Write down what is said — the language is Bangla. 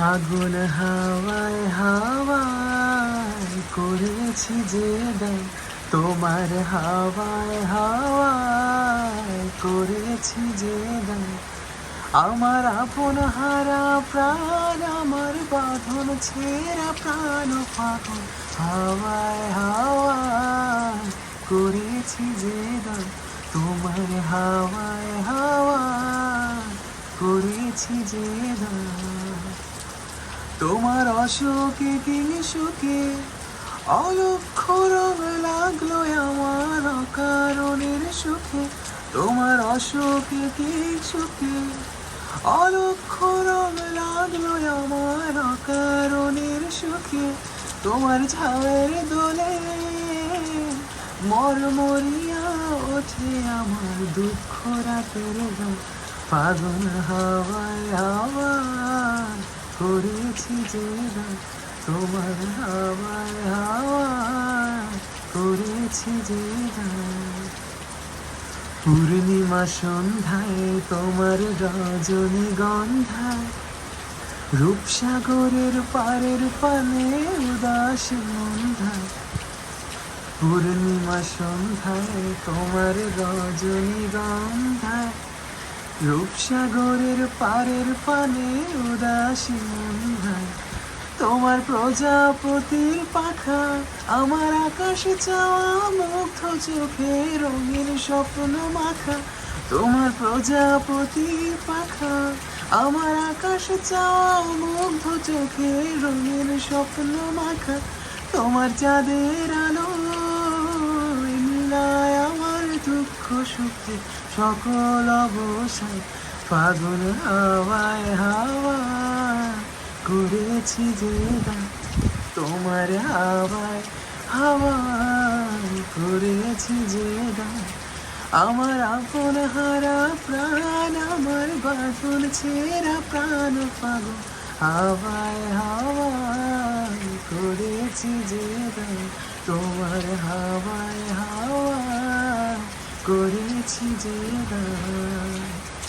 ফাগুন হাওয়ায় হাওয়ায় করেছি যে দাম তোমার হাওয়ায় হাওয়ায় করেছি যে দাম আমার আপন হারা প্রাণ, আমার বাঁধন ছেঁড়া প্রাণ, ফাগুন হাওয়ায় হাওয়ায় করেছি যে দাম তোমার হাওয়ায় হাওয়ায় করেছি যে দাম তোমার অসুখে কি সুখে। অলক্ষ রং লাগল আমার অকারণের সুখে। তোমার অসুখে কি সুখে। অলক্ষ রং লাগল আমার অকারণের সুখে। তোমার ঝাড়ের দোলে মরমরিয়া ওঠে আমার দুঃখ রাতের ফাগুন হাওয়ায় হাওয়ায় করেছি যে তোমার হাওয়ায় হাওয়ায় করেছি যে পূর্ণিমা সন্ধ্যায় তোমার রজনী গন্ধায়, রূপসাগরের পারের পানে উদাস মন্ধায়। পূর্ণিমা সন্ধ্যায় তোমার রজনী গন্ধায় রূপসাগরের পারের পানে উদাসী মন্ধায় তোমার প্রজাপতির পাখা, আমার আকাশে চাওয়া, মুগ্ধ চোখে রঙিন স্বপ্ন মাখা। তোমার প্রজাপতির পাখা, আমার আকাশে চাওয়া, মুগ্ধ চোখে রঙিন স্বপ্ন মাখা। তোমার চাঁদের আলো মিলায় আমার দুঃখ সুখে সকল অবসায় ফাগুন হাওয়ায় হাওয়া করেছি যে তোমার হাওয়ায় হাওয়া করেছি যে আমার আপন হারা প্রাণ, আমার বাঁধন ছেঁড়া প্রাণ, পাগল হাওয়ায় হাওয়ায় করেছি যে তোমার হাওয়ায় হাওয়ায় করেছি যে গান